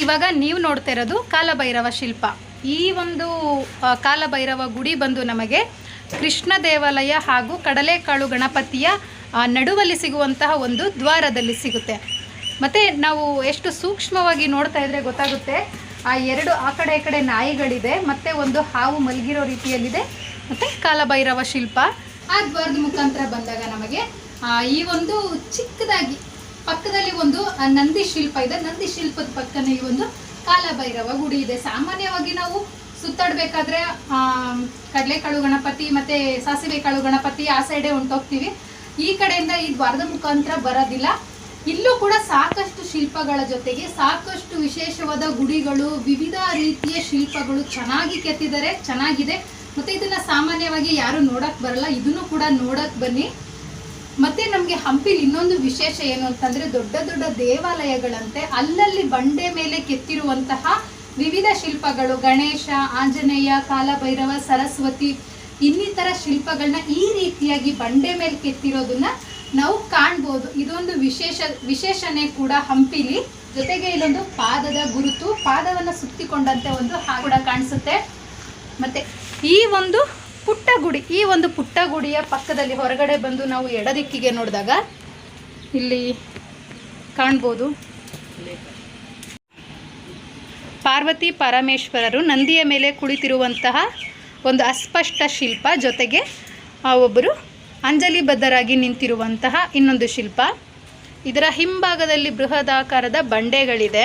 ಇವಾಗ ನೀವು ನೋಡ್ತಾ ಇರೋದು ಕಾಲಭೈರವ ಶಿಲ್ಪ. ಈ ಒಂದು ಕಾಲಭೈರವ ಗುಡಿ ಬಂದು ನಮಗೆ ಕೃಷ್ಣ ದೇವಾಲಯ ಹಾಗೂ ಕಡಲೆಕಾಳು ಗಣಪತಿಯ ನಡುವಲ್ಲಿ ಸಿಗುವಂತಹ ಒಂದು ದ್ವಾರದಲ್ಲಿ ಸಿಗುತ್ತೆ. ಮತ್ತು ನಾವು ಎಷ್ಟು ಸೂಕ್ಷ್ಮವಾಗಿ ನೋಡ್ತಾ ಇದ್ರೆ ಗೊತ್ತಾಗುತ್ತೆ. ಆ ಎರಡು ಆ ಕಡೆ ಈ ಕಡೆ ನಾಯಿಗಳಿದೆ, ಮತ್ತು ಒಂದು ಹಾವು ಮಲಗಿರೋ ರೀತಿಯಲ್ಲಿದೆ, ಮತ್ತು ಕಾಲಭೈರವ ಶಿಲ್ಪ. ಆ ದ್ವಾರದ ಮುಖಾಂತರ ಬಂದಾಗ ನಮಗೆ ಈ ಒಂದು ಚಿಕ್ಕದಾಗಿ, ಪಕ್ಕದಲ್ಲಿ ಒಂದು ನಂದಿ ಶಿಲ್ಪ ಇದೆ. ನಂದಿ ಶಿಲ್ಪದ ಪಕ್ಕನೇ ಈ ಒಂದು ಕಾಲಭೈರವ ಗುಡಿ ಇದೆ. ಸಾಮಾನ್ಯವಾಗಿ ನಾವು ಸುತ್ತಾಡ್ಬೇಕಾದ್ರೆ ಆ, ಕಡಲೆಕಾಳು ಗಣಪತಿ ಮತ್ತೆ ಸಾಸಿವೆ ಕಾಳು ಗಣಪತಿ ಆ ಸೈಡೆ ಹೊಂಟೋಗ್ತೀವಿ ಈ ಕಡೆಯಿಂದ ಈ ದ್ವಾರದ ಮುಖಾಂತರ ಬರೋದಿಲ್ಲ. ಇಲ್ಲೂ ಕೂಡ ಸಾಕಷ್ಟು ಶಿಲ್ಪಗಳ ಜೊತೆಗೆ ಸಾಕಷ್ಟು ವಿಶೇಷವಾದ ಗುಡಿಗಳು ವಿವಿಧ ರೀತಿಯ ಶಿಲ್ಪಗಳು ಚೆನ್ನಾಗಿ ಕೆತ್ತಿದ್ದಾರೆ ಚೆನ್ನಾಗಿದೆ. ಮತ್ತೆ ಇದನ್ನ ಸಾಮಾನ್ಯವಾಗಿ ಯಾರು ನೋಡಕ್ ಬರಲ್ಲ. ಇದನ್ನು ಕೂಡ ನೋಡಕ್ ಬನ್ನಿ. ಮತ್ತೆ ನಮಗೆ ಹಂಪಿಲಿ ಇನ್ನೊಂದು ವಿಶೇಷ ಏನು ಅಂತಂದ್ರೆ ದೊಡ್ಡ ದೊಡ್ಡ ದೇವಾಲಯಗಳಂತೆ ಅಲ್ಲಲ್ಲಿ ಬಂಡೆ ಮೇಲೆ ಕೆತ್ತಿರುವಂತಹ ವಿವಿಧ ಶಿಲ್ಪಗಳು, ಗಣೇಶ, ಆಂಜನೇಯ, ಕಾಲಭೈರವ, ಸರಸ್ವತಿ, ಇನ್ನಿತರ ಶಿಲ್ಪಗಳನ್ನ ಈ ರೀತಿಯಾಗಿ ಬಂಡೆ ಮೇಲೆ ಕೆತ್ತಿರೋದನ್ನ ನಾವು ಕಾಣ್ಬೋದು. ಇದೊಂದು ವಿಶೇಷ ವಿಶೇಷಣೆ ಕೂಡ ಹಂಪಿಲಿ. ಜೊತೆಗೆ ಇಲ್ಲೊಂದು ಪಾದದ ಗುರುತು, ಪಾದವನ್ನ ಸುತ್ತಿಕೊಂಡಂತೆ ಒಂದು ಕೂಡ ಕಾಣಿಸುತ್ತೆ. ಮತ್ತೆ ಈ ಒಂದು ಪುಟ್ಟ ಗುಡಿ ಈ ಒಂದು ಪುಟ್ಟ ಗುಡಿಯ ಪಕ್ಕದಲ್ಲಿ ಹೊರಗಡೆ ಬಂದು ನಾವು ಎಡದಿಕ್ಕಿಗೆ ನೋಡಿದಾಗ ಇಲ್ಲಿ ಕಾಣ್ಬೋದು. ಪಾರ್ವತಿ ಪರಮೇಶ್ವರರು ನಂದಿಯ ಮೇಲೆ ಕುಳಿತಿರುವಂತಹ ಒಂದು ಅಸ್ಪಷ್ಟ ಶಿಲ್ಪ ಜೊತೆಗೆ ಆ ಒಬ್ಬರು ಅಂಜಲಿ ಬದ್ಧರಾಗಿ ನಿಂತಿರುವಂತಹ ಇನ್ನೊಂದು ಶಿಲ್ಪ. ಇದರ ಹಿಂಭಾಗದಲ್ಲಿ ಬೃಹದಾಕಾರದ ಬಂಡೆಗಳಿದೆ.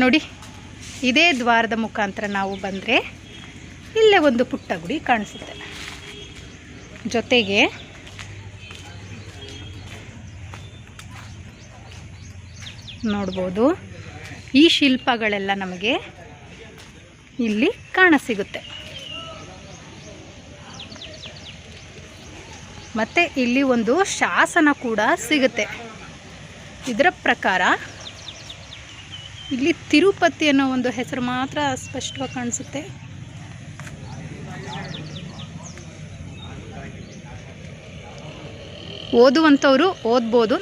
ನೋಡಿ, ಇದೇ ದ್ವಾರದ ಮುಖಾಂತರ ನಾವು ಬಂದರೆ ಇಲ್ಲೇ ಒಂದು ಪುಟ್ಟ ಗುಡಿ ಕಾಣಿಸುತ್ತೆ. ಜೊತೆಗೆ ನೋಡ್ಬೋದು, ಈ ಶಿಲ್ಪಗಳೆಲ್ಲ ನಮಗೆ ಇಲ್ಲಿ ಕಾಣಸಿಗುತ್ತೆ ಮತ್ತು ಇಲ್ಲಿ ಒಂದು ಶಾಸನ ಕೂಡ ಸಿಗುತ್ತೆ. ಇದರ ಪ್ರಕಾರ ಇಲ್ಲಿ ತಿರುಪತಿ ಅನ್ನೋ ಒಂದು ಹೆಸರು ಮಾತ್ರ ಸ್ಪಷ್ಟವಾಗಿ ಕಾಣಿಸುತ್ತೆ. ಓದುವಂಥವರು ಓದ್ಬೋದು.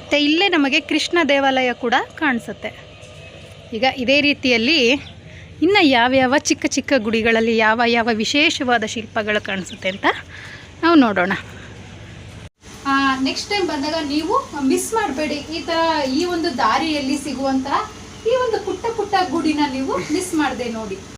ಮತ್ತು ಇಲ್ಲೇ ನಮಗೆ ಕೃಷ್ಣ ದೇವಾಲಯ ಕೂಡ ಕಾಣಿಸುತ್ತೆ. ಈಗ ಇದೇ ರೀತಿಯಲ್ಲಿ ಇನ್ನು ಯಾವ್ಯಾವ ಚಿಕ್ಕ ಚಿಕ್ಕ ಗುಡಿಗಳಲ್ಲಿ ಯಾವ ಯಾವ ವಿಶೇಷವಾದ ಶಿಲ್ಪಗಳು ಕಾಣಿಸುತ್ತೆ ಅಂತ ನಾವು ನೋಡೋಣ. ನೆಕ್ಸ್ಟ್ ಟೈಮ್ ಬಂದಾಗ ನೀವು ಮಿಸ್ ಮಾಡಬೇಡಿ. ಈ ಥರ ಈ ಒಂದು ದಾರಿಯಲ್ಲಿ ಸಿಗುವಂತಹ ಈ ಒಂದು ಪುಟ್ಟ ಪುಟ್ಟ ಗುಡಿನ ನೀವು ಮಿಸ್ ಮಾಡದೆ ನೋಡಿ.